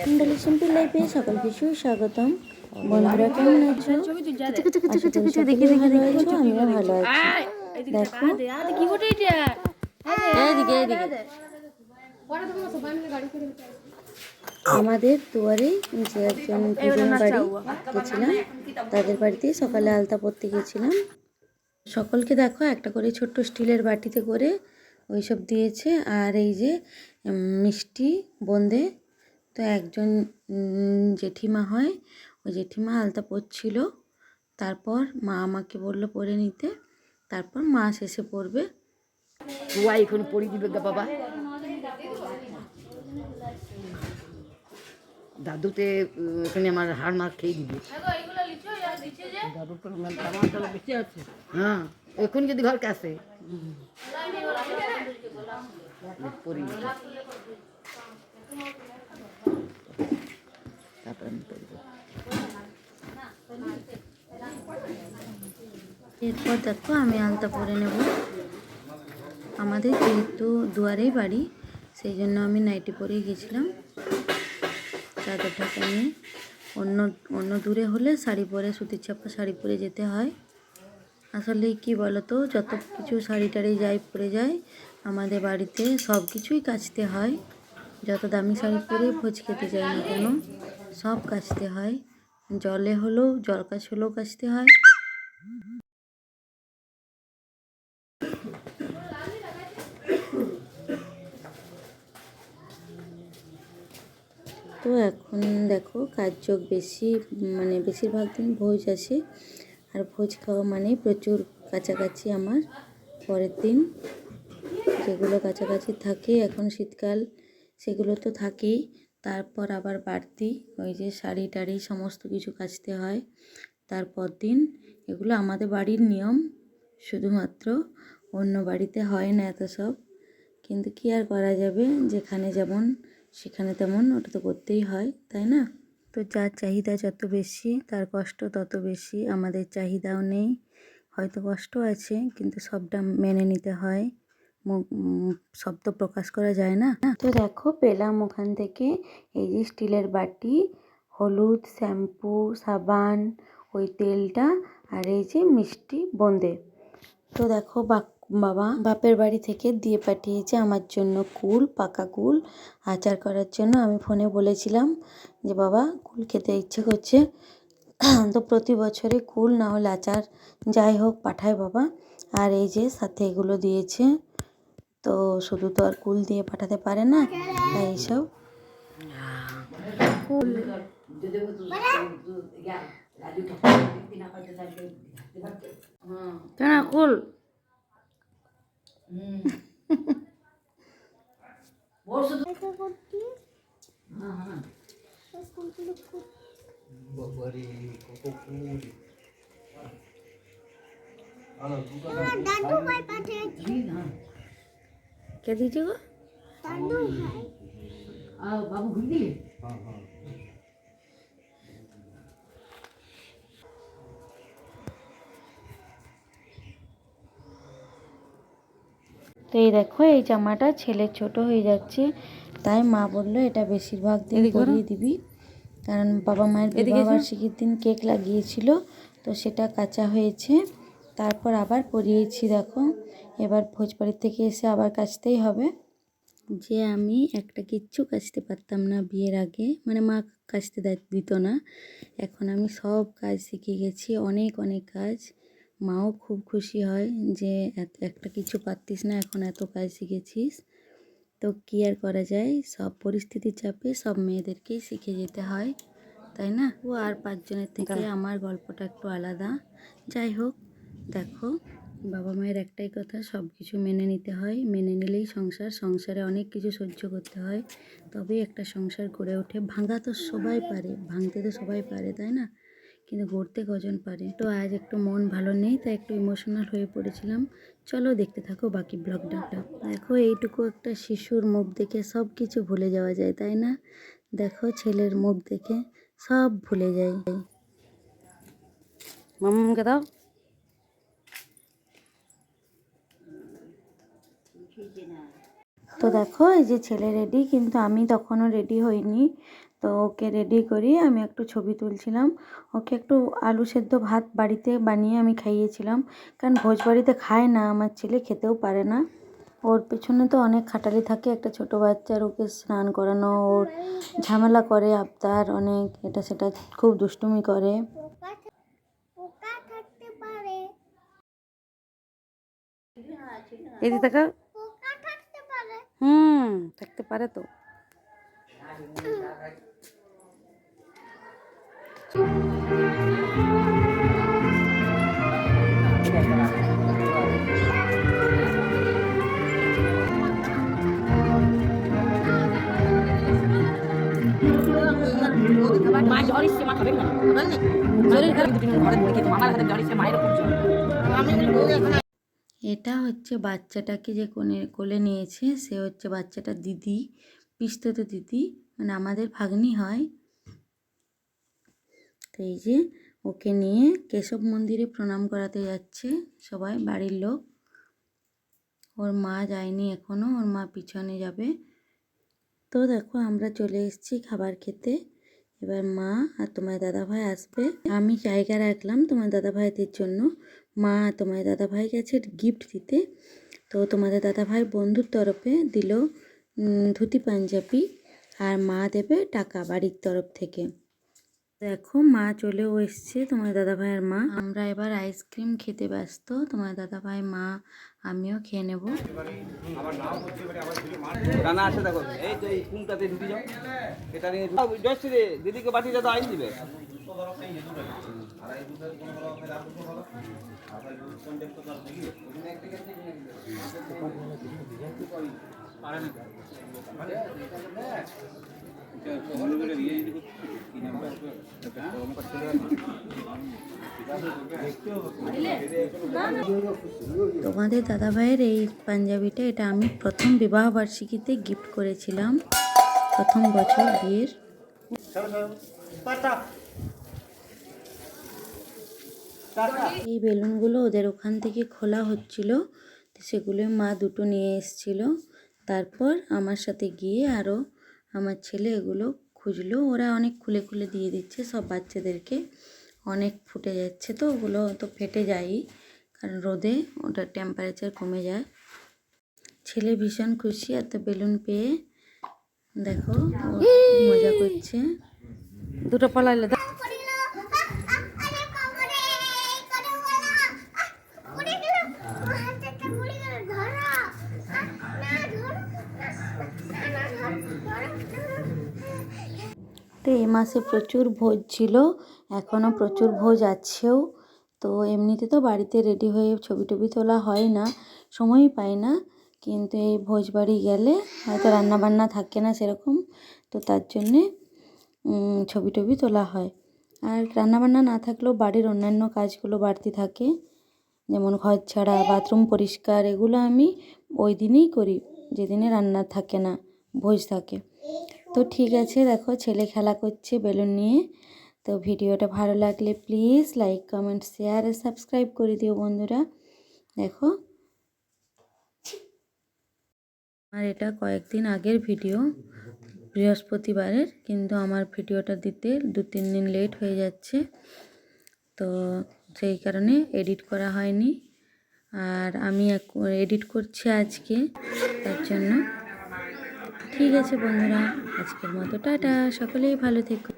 মন্ডলী সিম্পল লাইফে সকল কিছু স্বাগতম বন্ধুরা কেমন আছো? করি সকলেই ভালো আমিও ভালো আছি। দেখো। আমাদের দুয়ারে যে একজন দিদির বাড়ি গেছিলাম তাদের বাড়িতে সকালে আলতা পড়তে গেছিলাম। সকলকে দেখো একটা করে ছোট্ট স্টিলের বাটিতে করে ওইসব দিয়েছে। আর এই যে মিষ্টি বোঁদে তো একজন জেঠিমা হয়। ওই জেঠিমা আলতা পরছিল। তারপর মা আমাকে বলল পরে নিতে। তারপর মা শেষে পড়বে এখন পড়ি দিবে গা বাবা। দাদুতে এখানে আমার হাড় মার খেয়ে দিবে। দাদুর তো আমার বেশি আছে। হ্যাঁ এখন যদি ঘরকে আসে। এরপর দেখো আমি আলতা পরে নেব। আমাদের যেহেতু দুয়ারেই বাড়ি, সেই জন্য আমি নাইটি পরেই গেছিলাম। চাদর ঢাকা নিয়ে। অন্য অন্য দূরে হলে শাড়ি পরে, সুতির চাপা শাড়ি পরে যেতে হয়। আসলে কি বলতো, যত কিছু শাড়ি টাড়ি যাই পরে যায় আমাদের বাড়িতে সব কিছুই কাচতে হয়। যত দামি শাড়ি পরে, ভোজ খেতে যাই না কেন, সব কাচতে হয়। জলে হলেও, জল কাচ হলেও কাচতে হয়। তো এখন দেখো কাজযোগ বেশি মানে বেশিরভাগ দিন ভোজ আছে। আর ভোজ খাওয়া মানে প্রচুর কাছাকাছি আমার পরের দিন। যেগুলো কাছাকাছি থাকে, এখন শীতকাল, সেগুলো তো থাকেই তারপর আবার বাড়তি, ওই যে শাড়ি টাড়ি সমস্ত কিছু কাচতে হয়। তারপর দিন, এগুলো আমাদের বাড়ির নিয়ম, শুধুমাত্র অন্য বাড়িতে হয় না এত সব। কিন্তু কি আর করা যাবে, যেখানে যেমন, সেখানে তেমন, ওটা তো করতেই হয়, তাই না? তো যার চাহিদা যত বেশি, তার কষ্ট তত বেশি, আমাদের চাহিদাও নেই। হয়তো কষ্ট আছে, কিন্তু সবটা মেনে নিতে হয়। তো প্রকাশ করা যায় না। তো দেখো, পেলাম ওখান থেকে এই যে স্টিলের বাটি, হলুদ, শ্যাম্পু, সাবান, ওই তেলটা আর এই যে মিষ্টি বোঁদে তো দেখো বাবা, বাপের বাড়ি থেকে দিয়ে পাঠিয়েছে আমার জন্য কুল, পাকা কুল। আচার করার জন্য আমি ফোনে বলেছিলাম যে, বাবা, কুল খেতে ইচ্ছে করছে। তো প্রতি বছরে কুল না হলে আচার যাই হোক পাঠায় বাবা। আর এই যে সাথে এগুলো দিয়েছে। তো শুধু তো আর কুল দিয়ে পাঠাতে পারে না তাই এইসব কুল। কেন কুল? কে দিয়েছে গো বাবু ঘুরে দিলে তো এই দেখো এই জামাটা ছেলের ছোট হয়ে যাচ্ছে। তাই মা বলল এটা বেশিরভাগ দিন পরিয়ে দিবি। কারণ বাবা মায়ের বিবাহবার্ষিকীর দিন কেক লাগিয়েছিল তো সেটা কাঁচা হয়েছে। তারপর আবার পরিয়েছি দেখো। এবার ভোজবাড়ির থেকে এসে আবার কাচতেই হবে। যে আমি একটা কিচ্ছু কাচতে পারতাম না বিয়ের আগে মানে মা কাচতে দেয়- দিত না। এখন আমি সব কাজ শিখে গেছি অনেক অনেক কাজ। মাও খুব খুশি হয় যে এত একটা কিছু পারতিস না এখন এত কাজ শিখেছিস। তো কী আর করা যায়? সব পরিস্থিতির চাপে সব মেয়েদেরকেই শিখে যেতে হয় তাই না? ও আর পাঁচজনের থেকে আমার গল্পটা একটু আলাদা। যাই হোক দেখো। বাবা মায়ের একটাই কথা সব কিছু মেনে নিতে হয়। মেনে নিলেই সংসার, সংসারে অনেক কিছু সহ্য করতে হয়। তবেই একটা সংসার গড়ে ওঠে। ভাঙা তো সবাই পারে, ভাঙতে তো সবাই পারে, তাই না? কিন্তু গড়তে কজন পারে? তো আজ একটু মন ভালো নেই, তাই একটু ইমোশনাল হয়ে পড়েছিলাম। চলো দেখতে থাকো বাকি ব্লগটা দেখো, এইটুকু একটা শিশুর মুখ দেখে সব কিছু ভুলে যাওয়া যায়, তাই না? দেখো ছেলের মুখ দেখে সব ভুলে যাই মামাকে দাও। তো দেখো এই যে ছেলে রেডি কিন্তু আমি তখনও রেডি হইনি। তো ওকে রেডি করি আমি একটু ছবি তুলছিলাম। ওকে একটু আলু সেদ্ধ ভাত বাড়িতে বানিয়ে আমি খাইয়েছিলাম। কারণ ভোজ বাড়িতে খায় না আমার ছেলে খেতেও পারে না। ওর পেছনে তো অনেক খাটালি থাকে একটা ছোট বাচ্চার ওকে স্নান করানো ওর ঝামেলা করে আবদার অনেক এটা সেটা খুব দুষ্টুমি করে। এই দেখা হুম থাকতে পারে তো। মা জ্বর এসছে মা খাবে না। শরীর খারাপ আমার হাতে জ্বর এসছে মায়ের খুব জ্বর। আমি এটা হচ্ছে বাচ্চাটাকে যে কোলে কোলে নিয়েছে, সে হচ্ছে বাচ্চাটা দিদি, পিস্তত দিদি মানে আমাদের ভাগ্নি হয়। তো এই যে ওকে নিয়ে কেশব মন্দিরে প্রণাম করাতে যাচ্ছে সবাই, বাড়ির লোক। ওর মা যায়নি এখনও ওর মা পিছনে যাবে। তো দেখো আমরা চলে এসেছি খাবার খেতে। এবার মা আর তোমার দাদাভাই আসবে। আমি জায়গা রাখলাম তোমার দাদাভাইদের জন্য। মা তোমার দাদাভাই গেছে গিফট দিতে। তো তোমাদের দাদাভাই বন্ধুর তরফে দিল ধুতি পাঞ্জাবি আর মা দেবে টাকা বাড়ির তরফ থেকে। দেখো মা চলেও এসছে তোমার দাদাভাইয়ের মা। আমরা এবার আইসক্রিম খেতে ব্যস্ত। তোমার দাদাভাই মা আমিও খেয়ে নেব। রান্না আছে দেখো। এই যে এই কুমটাতে ঢুকে যাও এটা নিয়ে দিদিকে বাটিটা তো আইন দিবে। তোমাদের দাদাভাইয়ের এই পাঞ্জাবিটা এটা আমি প্রথম বিবাহ বার্ষিকীতে গিফট করেছিলাম। প্রথম বছর বিয়ের। এই বেলুনগুলো ওদের ওখান থেকে খোলা হচ্ছিল সেগুলো মা দুটো নিয়ে এসেছিল। তারপর আমার সাথে গিয়ে আরও আমার ছেলে এগুলো খুঁজলো। ওরা অনেক খুলে খুলে দিয়ে দিচ্ছে সব বাচ্চাদেরকে। অনেক ফুটে যাচ্ছে তো ওগুলো তো ফেটে যায়ই কারণ রোদে ওটার টেম্পারেচার কমে যায়। ছেলে ভীষণ খুশি এত বেলুন পেয়ে। দেখো ও মজা করছে। দুটো পলাইলে তো এই মাসে প্রচুর ভোজ ছিল, এখনও প্রচুর ভোজ আছেও। তো এমনিতে তো বাড়িতে রেডি হয়ে ছবি টবি তোলা হয় না, সময়ই পাই না, কিন্তু এই ভোজ বাড়ি গেলে হয়তো রান্নাবান্না থাকে না সেরকম, তো তার জন্যে ছবি টবি তোলা হয়। আর রান্নাবান্না না থাকলেও বাড়ির অন্যান্য কাজগুলো বাড়তি থাকে, যেমন ঘর ছাড়া, বাথরুম পরিষ্কার, এগুলো আমি ওই দিনেই করি, যেদিনে রান্না থাকে না, ভোজ থাকে। তো ঠিক আছে, দেখো ছেলে খেলা করছে বেলুন নিয়ে। তো ভিডিওটা ভালো লাগলে প্লিজ লাইক কমেন্ট শেয়ার আর সাবস্ক্রাইব করে দিও বন্ধুরা। দেখো। আর এটা কয়েকদিন আগের ভিডিও, বৃহস্পতিবারের, কিন্তু আমার ভিডিওটা দিতে দু তিন দিন লেট হয়ে যাচ্ছে। তো সেই কারণে এডিট করা হয়নি। আর আমি এডিট করছি আজকে, তার জন্য। ঠিক আছে বন্ধুরা আজকের মতো টাটা সকলেই ভালো থেকো।